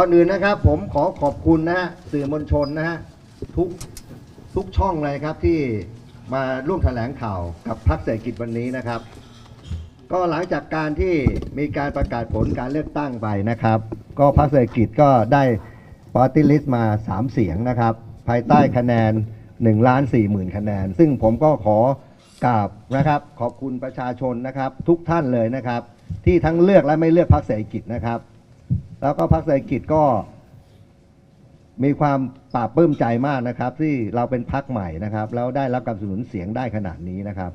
ก่อนอื่นนะครับ ผมขอขอบคุณนะฮะสื่อมวลชนนะฮะทุกทุกช่องเลยครับที่มาร่วมแถลงข่าวกับพรรคเศรษฐกิจวันนี้นะครับ ก็หลังจากการที่มีการประกาศผลการเลือกตั้งไปนะครับ ก็พรรคเศรษฐกิจก็ได้ปาร์ตี้ลิสต์มา 3 เสียงนะครับ ภายใต้คะแนน1ล้าน4หมื่นคะแนน ซึ่งผมก็ขอกราบนะครับ ขอบคุณประชาชนนะครับ ทุกท่านเลยนะครับ ที่ทั้งเลือกและไม่เลือกพรรคเศรษฐกิจนะครับ แล้วก็พรรคเศรษฐกิจก็มีความปราบปลื้มใจมากนะครับ ที่เราเป็นพรรคใหม่นะครับ แล้วได้รับการสนับสนุนเสียงได้ขนาดนี้นะครับ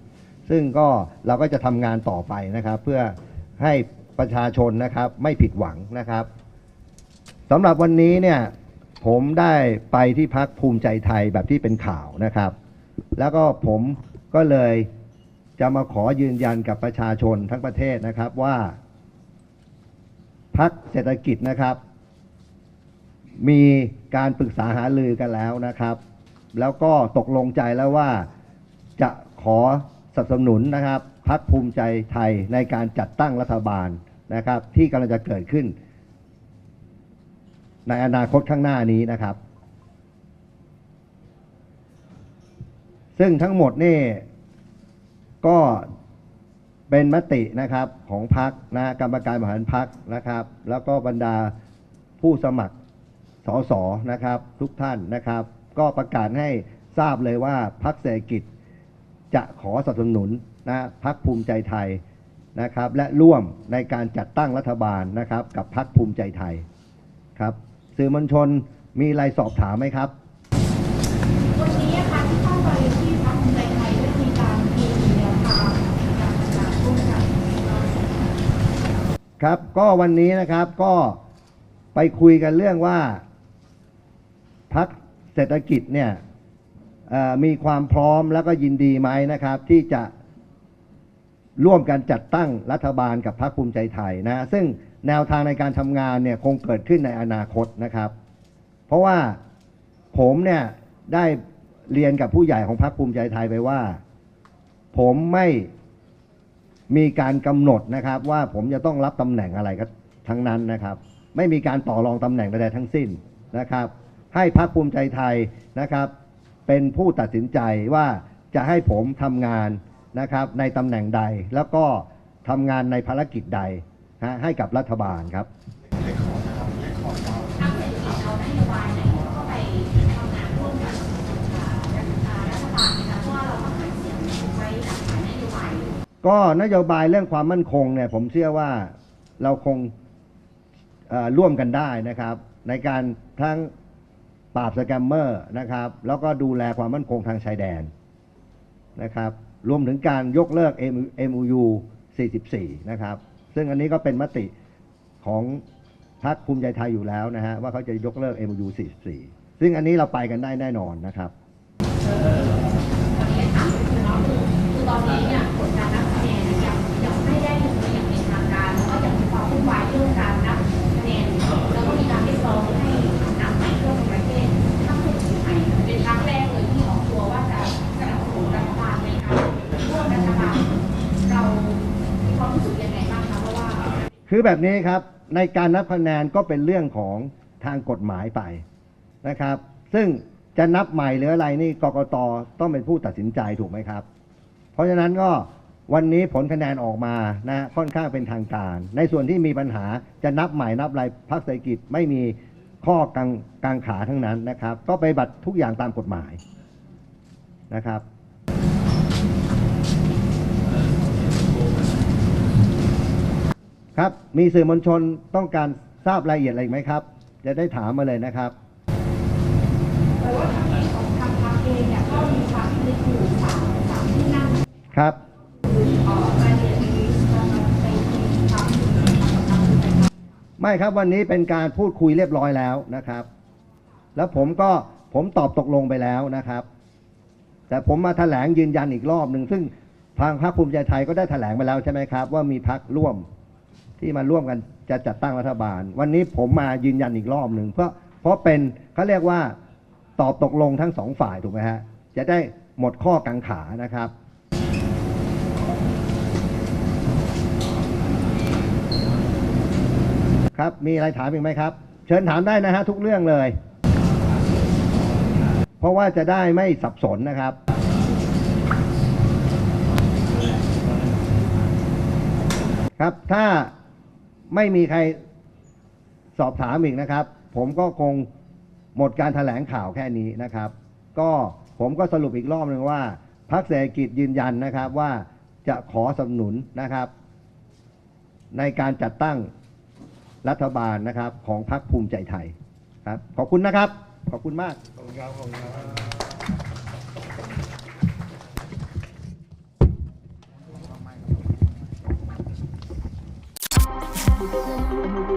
ซึ่งก็เราก็จะทำงานต่อไปนะครับ เพื่อให้ประชาชนนะครับไม่ผิดหวังนะครับสำหรับวันนี้เนี่ยผมได้ไปที่พักภูมิใจไทยแบบที่เป็นข่าวนะครับ แล้วก็ผมก็เลยจะมาขอยืนยันกับประชาชนทั้งประเทศนะครับว่า พักเศรษฐกิจนะครับ มีการปรึกษาหารือกันแล้วนะครับ แล้วก็ตกลงใจแล้วว่าจะขอสนับสนุนนะครับพักภูมิใจไทยในการจัดตั้งรัฐบาลนะครับ ที่กำลังจะเกิดขึ้น ในอนาคตข้างหน้านี้นะครับ ซึ่งทั้งหมดนี่ก็ เป็นมตินะครับของพักนะกรรมการบริหารพักนะครับ แล้วก็บรรดาผู้สมัครสสนะครับ ทุกท่านนะครับ ก็ประกาศให้ทราบเลยว่าพักเศรษฐกิจจะขอสนับสนุนนะพักภูมิใจไทยนะครับ และร่วมในการจัดตั้งรัฐบาลนะครับ กับพักภูมิใจไทยครับ สื่อมวลชนมีอะไรสอบถามไหมครับ วันนี้นะคะที่เข้าไปที่พักภูมิใจไทยได้มีการมีแนวทางในการจัดการร่วมกัน ครับ ก็วันนี้นะครับก็ไปคุยกันเรื่องว่าพักเศรษฐกิจเนี่ยมีความพร้อมแล้วก็ยินดีไหมนะครับ ที่จะร่วมกันจัดตั้งรัฐบาลกับพรรคภูมิใจไทยนะซึ่งแนวทางในการทำงานเนี่ยคงเกิดขึ้นในอนาคตนะครับ เพราะว่าผมเนี่ยได้เรียนกับผู้ใหญ่ของพรรคภูมิใจไทยไปว่า ผมไม่ มีการกำหนดนะครับว่าผมจะต้องรับตำแหน่งอะไรก็ทั้งนั้นนะครับ ไม่มีการต่อรองตำแหน่งใดๆทั้งสิ้นนะครับ ให้พรรคภูมิใจไทยนะครับ เป็นผู้ตัดสินใจว่าจะให้ผมทำงานนะครับในตำแหน่งใดแล้วก็ทำงานในภารกิจใดให้กับรัฐบาลครับ ทางเศรษฐกิจเอานโยบายไหนเข้าไปทำงานร่วมกับอ่ารัฐบาลนะคะเพราะว่าเราต้องหาเสียงไว้หลักฐานนโยบายอยู่ ก็นโยบายเรื่องความมั่นคงเนี่ยผมเชื่อว่าเราคงร่วมกันได้นะครับ ในการทั้งปราบสแกมเมอร์นะครับ แล้วก็ดูแลความมั่นคงทางชายแดนนะครับ รวมถึงการยกเลิก MOU 44 นะครับ ซึ่งอันนี้ก็เป็นมติของพรรคภูมิใจไทยอยู่แล้วนะฮะว่าเขาจะยกเลิก MOU 44 ซึ่งอันนี้เราไปกันได้แน่นอนนะครับตอนนี้ถามคือน้งคือคือตอนนี้เนี่ยผลการ วายเรื่องการนับคะแนนแล้วก็มีการเรียกร้องให้นับใหม่ทั่วประเทศทั้งเศรษฐกิจไทยเป็นครั้งแรกเลยที่ออกตัวว่าจะสนับสนุนรัฐบาลในการร่วมรัฐบาลเรามีความรู้สึกยังไงบ้างคะเพราะว่า คือแบบนี้ครับในการนับคะแนนก็เป็นเรื่องของทางกฎหมายไปนะครับ ซึ่งจะนับใหม่หรืออะไรนี่กกตต้องเป็นผู้ตัดสินใจถูกไหมครับ เพราะฉะนั้นก็ วันนี้ผลคะแนนออกมานะค่อนข้างเป็นทางการ ในส่วนที่มีปัญหาจะนับใหม่นับอะไรพรรคเศรษฐกิจไม่มีข้อกังกังขาทั้งนั้นนะครับ ก็ไปบัตรทุกอย่างตามกฎหมายนะครับครับ มีสื่อมวลชนต้องการทราบรายละเอียดอะไรอีกไหมครับ จะได้ถามมาเลยนะครับแต่ว่าทางนี้ของทางพรรคเองเนี่ยก็มีพรรคในกลุ่มสามสามที่นั่งครับ ไม่ครับวันนี้เป็นการพูดคุยเรียบร้อยแล้วนะครับ แล้วผมก็ผมตอบตกลงไปแล้วนะครับ แต่ผมมาแถลงยืนยันอีกรอบหนึ่งซึ่งทางพรรคภูมิใจไทยก็ได้แถลงไปแล้วใช่ไหมครับ ว่ามีพรรคร่วมที่มาร่วมกันจะจัดตั้งรัฐบาล วันนี้ผมมายืนยันอีกรอบหนึ่งเพราะเพราะเป็นเขาเรียกว่าตอบตกลงทั้งสองฝ่ายถูกไหมฮะจะได้หมดข้อกังขานะครับ ครับ มีอะไรถามอีกไหมครับ เชิญถามได้นะฮะทุกเรื่องเลย เพราะว่าจะได้ไม่สับสนนะครับ ครับถ้าไม่มีใครสอบถามอีกนะครับ ผมก็คงหมดการถแถลงข่าวแค่นี้นะครับ ก็ผมก็สรุปอีกรอบหนึ่งว่าพรรคเศรษฐกิจยืนยันนะครับว่าจะขอสนับสนุนนะครับ ในการจัดตั้ง รัฐบาลนะครับของพรรคภูมิใจไทยครับ ขอบคุณนะครับ ขอบคุณมาก ขอบคุณครับขอบคุณครับ「